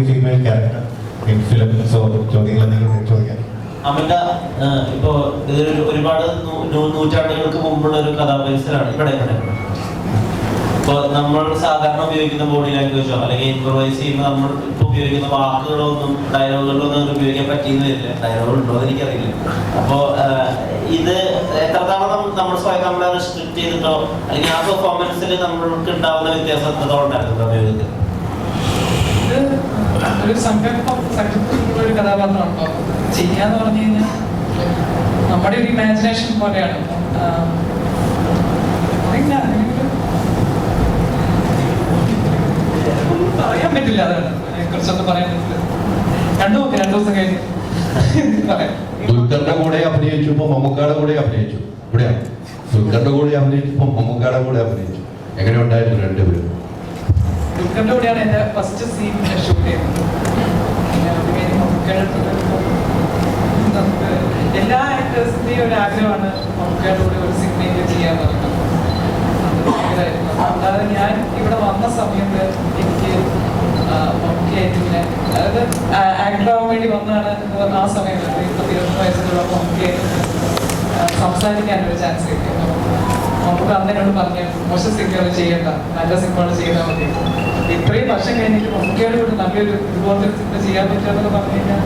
only female character in film. So ചോദ്യങ്ങൾ എന്തെങ്കിലും ചോദിക്കാം. ഇപ്പോ ഇതൊരു ഒരുപാട് നൂറ്റാണ്ടുകൾക്ക് മുമ്പുള്ള ഒരു കഥാപരിസരമാണ് ഇവിടെ ഇവിടെ ഇപ്പൊ നമ്മൾ സാധാരണ ഉപയോഗിക്കുന്ന ബോഡി ലാംഗ്വേജോ അല്ലെങ്കിൽ ഇംപ്രവൈസ് ചെയ്യുമ്പോൾ നമ്മൾ ഇപ്പൊ ഉപയോഗിക്കുന്ന വാക്കുകളോ ഒന്നും ഡയലോഗുകളോ ഒന്നും ഉപയോഗിക്കാൻ പറ്റിയെന്ന് വരില്ല. ഡയലോഗ് ഉണ്ടോ എന്ന് എനിക്കറിയില്ല. അപ്പോ ഇത് എത്ര തവണ നമ്മൾ സ്വയം നമ്മളെ റെസ്ട്രിക്ട് ചെയ്തിട്ടോ അല്ലെങ്കിൽ ആ പെർഫോമൻസിൽ നമ്മൾക്ക് ഉണ്ടാവുന്ന വ്യത്യാസം എത്രത്തോളം ഉണ്ടായിരുന്നു? ഉപയോഗത്തിൽ ഒരു സങ്കല്പത്തിലുള്ള ഒരു കഥാപാത്രമാണല്ലോ. ചെയ്യാന്ന് പറഞ്ഞു കഴിഞ്ഞാൽ നമ്മുടെ ഒരു ഇമാജിനേഷൻ പോലെയാണ്. പറയാൻ പറ്റില്ല അതാണ് കുറച്ചൊക്കെ പറയാൻ പറ്റില്ല. രണ്ടു നോക്കി രണ്ടു ദിവസം കഴിഞ്ഞ് ദുൽഖറിന്റെ കൂടെ അഭിനയിച്ചപ്പോ മമ്മൂക്കാടെ കൂടെ അഭിനയിച്ചു. ഇവിടെയാണ് ദുൽഖറിന്റെ കൂടെ അഭിനയിച്ചപ്പോ മമ്മൂക്കാടെ കൂടെ അഭിനയിച്ചു. എങ്ങനെ ഉണ്ടായിരുന്നു രണ്ടുപേരും? ദുൽഖറിന്റെ കൂടെയാണ് എന്റെ ഫസ്റ്റ് സീൻ ഷൂട്ട് ചെയ്തത് നമുക്ക് എല്ലാ ആക്ടേഴ്സിന്റെയും ഒരു ആഗ്രഹമാണ് മമ്മൂക്കയുടെ ഒരു സിനിമയൊക്കെ ചെയ്യാൻ പറയുന്നത്. അല്ലാതെ ഞാൻ ഇവിടെ വന്ന സമയത്ത് എനിക്ക് ആ, മമ്മൂക്കയായിട്ട് ഇങ്ങനെ അതായത് ആക്ടർ ആവാൻ വേണ്ടി വന്നതാണ് എന്ന് പറഞ്ഞ ആ സമയത്ത്. പത്ത് ഇരുപത്തി വയസ്സിലുള്ള മമ്മൂക്കയായിട്ട് സംസാരിക്കാൻ ചാൻസ് കിട്ടി. നമുക്ക് അന്നേരോട് പറഞ്ഞു മോശം സിനിമകൾ ചെയ്യണ്ട നല്ല സിനിമകൾ ചെയ്താൽ മതി. ഇത്രയും വർഷം കഴിഞ്ഞിട്ട് മമ്മൂക്കയോട് ഒരു നല്ലൊരു ഇതുപോലത്തെ സിനിമ ചെയ്യാൻ പറ്റുമെന്നൊക്കെ പറഞ്ഞു കഴിഞ്ഞാൽ